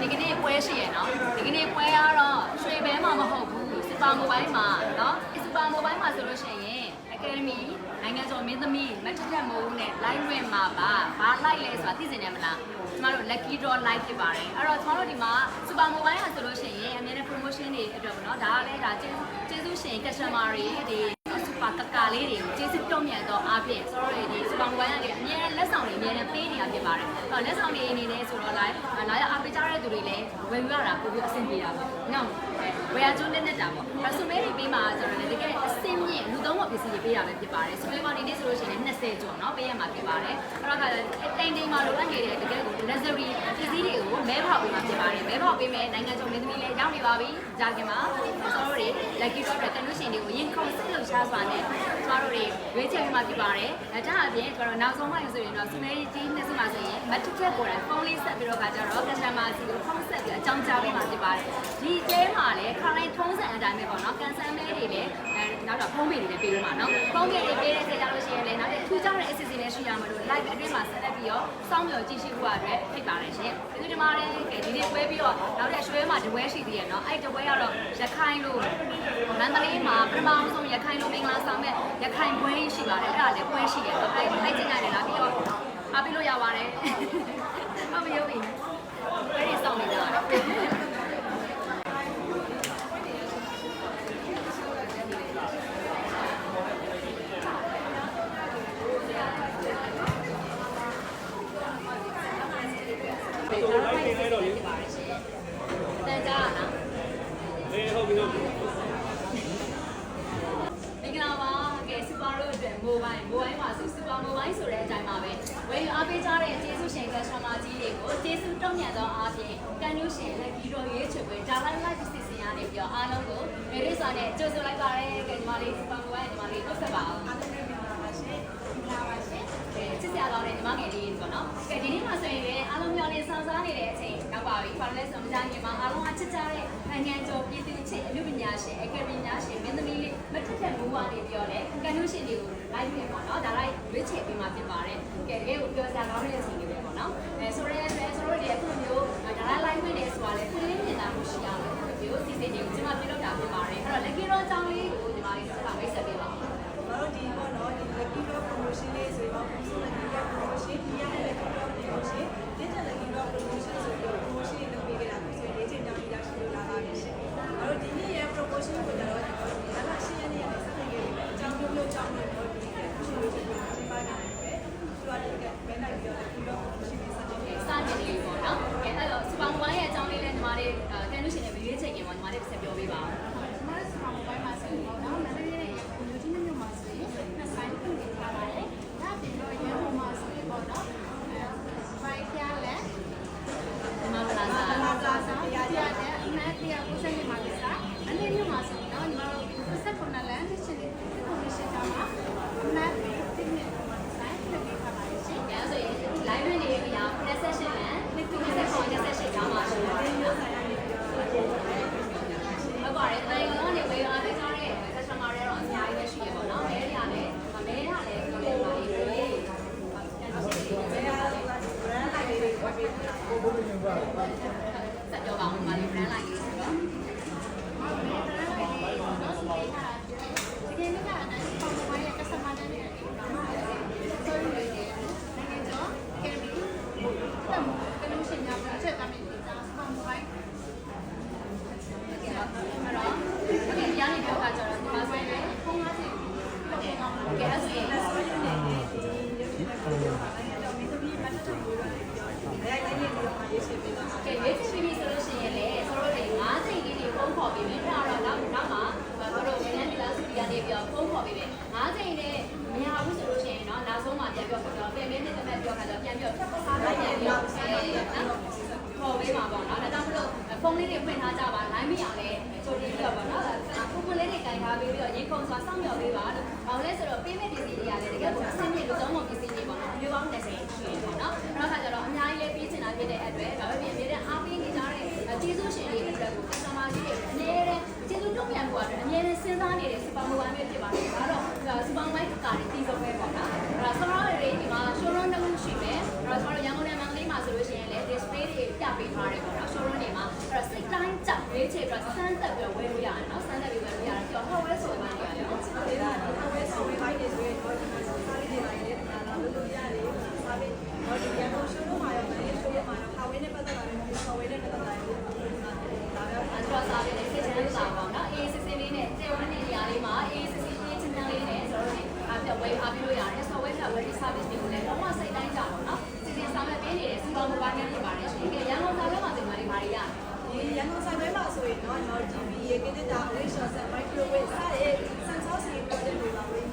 ဒီကနေ့ပွဲရှိရယ်နော်ဒီကနေ့ပွဲကတော့ရွှေဘဲမှာမဟုတ်ဘူးစပါမိုဘိုင်းမှာနော်စပါမိုဘိုင်းမှာဆိုလို့ရှိရင် Academy နိုင်ငံကျော်မင်းသမီးမတ်တက်မိုးနဲ့ live ဝင်မှာပါဘာ live လဲဆိုတာသိစင်တယ်မလားကျမတို့ lucky draw live ဖြစ်ပါတယ်အဲ့တော့ကျမတို့ဒီမှာ super mobile ဟာဆိုလို့ရှိရင်အများနဲ့ promotion တွေအတွက်ပေါ့နော်ဒါကလည်းဒါကျေးကျေးဇူးရှင် customer တွေဒီ super ကကာလေးတွေကိုကျေးဇူးတုံ့ပြန်တော့အားဖြင့်ဆိုတော့ဒီ super mobile ကနေအများနဲ့လက်ဆောင်တွေ အများနဲ့ပေးနေတာဖြစ်ပါတယ်အဲ့တော့လက်ဆောင်တွေအနေနဲ့ဆိုတော့ live လာရအားပေးကြတဲ့သူတွေလည်းဝယ်ယူရတာပိုပြီးအဆင်ပြေတာပေါ့နော်ဝယ်ရကျိုးနဲ့နဲ့တာပေါ့အဲ့ဆိုမဲတွေပေးမှာဆိုတော့လည်းတကယ်အဆင်မြင့်လူသုံးပေါ်ပစ္စည်းတွေပေးတာပဲဖြစ်ပါတယ်ဆိုမဲကောင်ဒီနေ့ဆိုလို့ရှိရင်20ကျော်နော်ပေးရမှာဖြစ်ပါတယ်အဲ့တော့ကလည်းတိမ်တိမ်မှာလိုအပ်နေတဲ့တကယ်ကို luxury ပစ္စည်းတွေကိုမဲဖောက်ပေးမှာဖြစ်ပါတယ်မဲဖောက်ပေးမယ်နိုင်ငံကျော်မင်းသမီးလည်းရောက်နေပါပြီ ကြာခင်မှာကျွန်တော်တို့တွေ lucky draw တဲ့ condition တွေကိုရင်ခုန်စစ်လို့ရှားစွာနဲ့ကျွန်တော်တို့တွေရွေးချယ်ပေးမှာဖြစ်ပါတယ်အဲဒါအပြင်ကျွန်တော်နောက်ဆုံးမှဆိုရင်တော့စမဲကြီးနှစ်စမှာဆိုရင်မတ်တက်ကိုယ်တိုင်ဖုန်းလေးဆက်ပြီးတော့ကကြတော့ customer စီကိုဖုန်းဆက်ပြီးအကြောင်းကြားပေးမှာဖြစ်ပါတယ်ဒီတဲမှာလည်းခရိုင်ထုံးစံအတိုင်းပဲပေါ့နော်ကန်ဆယ်မဲတွေလည်းအဲ နောက်တော့ဖုန်းပေတွေလည်းပေးလို့မှာနော်ဖုန်းပေတွေပေးတဲ့ဆက်ကြလို့ရှိရင်လည်းနောက်တစ်ထူးခြားတဲ့ assistant လည်းရှိရမှာလို့ live အတွင်းမှာဆက်လက်ပြီးတော့စောင့်မျှော်ကြည့်ရှုဖို့အတွက်ဖိတ်ပါတယ်ရှင်ဒီဒီမှာလည်းကဲဒီနေ့ပွဲပြီးတော့နောက်တဲ့ရွှေမှာတပွဲရှိသေးရဲ့နော်အဲ့တပွဲကတော့ရခိုင်လို့မန္တလေးမှာပထမဆုံးရခိုင်လို့မင်္ဂလာဆောင်မဲ့ရခိုင်ပွဲရှိပါတယ်အဲ့ဒါလည်းပွဲရှိရဲ့အဲ့အဲ့ကျင်ရတယ်လားပြီးတော့အားပေးလို့ရပါတယ်ဟုတ်ပြီဟုတ်ပြီပွဲတွေစောင့်နေကြတယ် ဆိုလိုက်နေလိုက်တော့လေတန်ကြလားလေဟုတ်ပြီဟုတ်ပြီမင်္ဂလာပါကဲစူပါရိုအတွက်မိုဘိုင်းမိုဘိုင်းမှာဆိုစူပါမိုဘိုင်းဆိုတဲ့အတိုင်းပါပဲဝယ်ယူအားပေးကြတဲ့ကျေးဇူးရှင် customer ကြီးတွေကိုကျေးဇူးတုံ့ပြန်သောအားဖြင့်ကန်နူးရှင်လက်ကြီးတော်ရေးချွေပွဲဒါလိုက် live စီစဉ်ရနေပြီးတော့အားလုံးကိုမေရိစွာနဲ့ကြိုဆိုလိုက်ပါရစေကဲညီမလေးစူပါမိုဘိုင်းညီမလေးနှုတ်ဆက်ပါအောင်အားလုံးပဲမင်္ဂလာပါရှင်မင်္ဂလာပါရှင်ကဲ ချစ်စရာကောင်းတဲ့ညီမငယ်လေးပေါ့နော်ကဲဒီနေ့မှာဆိုရင်လည်းအားလုံးမျှော်လင့်ဆောင်စားနေတဲ့အချိန်ရောက်ပါပြီဘာလို့လဲဆိုတော့မကြခင်မှာအားလုံးအချစ်ကြတဲ့နိုင်ငံကျော်ပြည်သူချစ်အမှုပညာရှင်အကယ်ဒမီညာရှင်မင်းသမီးလေးမထက်ထက်မူဝါနေပြီးတော့လေကန်နုရှင်တွေကို live ပြင်ပေါ့နော်ဒါလိုက်ရွေးချယ်ပေးမှဖြစ်ပါတယ်ကဲတကယ်ကိုပြောစရာကောင်းတဲ့အချိန်လေးပဲပေါ့နော်အဲဆိုရဲဆိုဆိုရဲအခုမျိုးဒါလိုက် live ပြင်နေဆိုတာလေသူလေးမြင်တာမှုရှိရမယ်ဒီလိုစီစဉ်နေကိုကျွန်မပြုလုပ်တာဖြစ်ပါတယ်အဲ့တော့ lucky draw အကြောင်းလေးကိုညီမလေးဆက်ပါမိတ်ဆက်ပေးပါဦးကျွန်တော်တို့ဒီပေါ့ နော်ဒီ lucky draw promotion လေးဆိုတော့ lucky draw promotion ဒီရတဲ့ lucky draw promotion ဒီတဲ့ lucky draw promotion ဆိုတော့ promotion လုပ်ပေးခဲ့တာဆိုရင်လေးချိန်ကြောင်းပြီးရရှိလို့လာပါပြီရှင်။အဲ့တော့ဒီနေ့ရဲ့ promotion ကိုကြတော့ကျွန်တော်တို့ဒါကရှင်းရနေရတဲ့စက်ရေးတွေပဲအကြောင်းမျိုးမျိုးကြောင်းမျိုးပြောပြီးတဲ့ရှင်တို့ရှင်တို့ရှင်းပါနေတယ်ပဲ။သူကလည်းဘယ်နိုင်ပြော lucky draw promotion ကိုစတင်ခဲ့ စတင်လေးပေါ့နော်။အဲအဲ့တော့စပောင်ဝိုင်းရဲ့အကြောင်းလေးလည်းညီမလေးကန်လူရှင်နဲ့ဗီဒီယိုချိန်ရင်ပေါ့ညီမလေးဆက်ပြောပေးပါဦး မတ်စမောင်ပိုင်းမှာဆိုရင်တော့နော်မန္တလေးရဲ့ကိုမျိုးချင်းမျိုးမှာဆိုရင်နှစ်ဆိုင်ပြုနေကြပါတယ်။ဒါပြင်တော့ရန်ကုန်မှာဆိုရင်ပေါ့နော်။အဲဘိုက်ပြလဲ ။ဒီမှာလာစား လာစားစ ဆ ရာ ရာ ရ ရတဲ့အမတ်တရားကိုစိတ်မှာကစားအနည်းမျိုးမှာဆိုရင်တော့ညီမတို့ဆက်ခုနလန်တစ်ချက်လေးကိုမြရှင်းတာမှာအမတ်တင်းနေမှာဆိုင်လုပ်ပေးပါပါရှင် ။ညာဆိုရင် live နဲ့နေပြီးတော့ session နဲ့ click to session နဲ့ session ကြောင်းပါရှင်။ဟုတ်ပါတယ်။တိုင်းကနေဝေးအားပေးကြတဲ့ customer တွေတော့အများကြီးပဲရှိရပါတော့။မဲတွေကလည်းမဲတွေကလည်းပြောလဲပါလိမ့်မယ်။ကန်လူရှင်တွေမဲတွေကလည်း brand လိုက်လေးတွေဝယ်ပေးတာ ဆက်ပြောပါဦးညီမလေး brand လိုက်ရေးဆိုတော့ တကယ်လို့ကအနိုင်ပေါ့ဘာရဲ့ customer တွေနဲ့ဒီမှာဆိုရင်နိုင်ငံကျော်ကဲပြီးတော့ကလို့ရှင်များပြန်ချက်តាមနေတာစပန်မိုဘိုင်း ကဲတော့အဲ့တော့ဒီကြားနေပြောတာကြတော့ဒီမှာဆိုရင်ဖုန်း50ကဲအဲ့ဆိုရင် အဲ့ဆိုရင်လည်းဒီဒီတော့မင်းသမီးမ တ်တက်ကိုရနေပြောတယ်။အဲ့ဒါလည်းဒီတော့မှရေးရှင်းပေးပါမယ်ကဲရွေးချယ်ပြီးဆိုလို့ရှိရင်လေဆိုတော့ဒီ9စိတ်လေးတွေဖုန်းခေါ်ပြီးမယ်အဲ့တော့နောက်နောက်မှာဘာလို့လဲဒီလားစတူဒီယိုနေပြီးတော့ဖုန်းခေါ်ပြီးမယ်9စိတ်နဲ့မရဘူးဆိုလို့ရှိရင်တော့နောက်ဆုံးမှပြန်ပြောတော့ ထားကြပါလိုင်းမရလဲချိုးပြီးတော့ပေါ့နော်ဖုန်းလေးတွေကင်ထားပြီးတော့ရေခုံစွာစောင့်မျှော်ပေးပါလို့ဘာလို့လဲဆိုတော့ပေးမဲ့ပစ္စည်းတွေကလည်းတကယ်ကိုအဆင်ပြေလို့သုံးဖို့ပစ္စည်းတွေပေါ့နော်မျိုးပေါင်း30ရှိရပေါ့နော်အဲ့တော့ခါကျတော့အများကြီးလေးပေးချင်တာဖြစ်တဲ့အတွက်ဒါပဲပြင်ပြတဲ့အားပေးနေကြတဲ့ကျေးဇူးရှင်တွေအတွက်ကို customer ကြီးတွေအများနဲ့ကျေးဇူးတုံ့ပြန်ဖို့အတွက်အများနဲ့စဉ်းစားနေတဲ့ super mobile ပဲဖြစ်ပါတယ်ဒါတော့ super mobile ကားတွေတီး တွေရတယ်ဒီရန်ကုန်ဆိုင်ပွဲမှာဆိုရင်တော့ကျွန်တော် TV ရေကိတ္တာ Away Shot Microwave စတဲ့ sensor စီ project တွေပါဝင်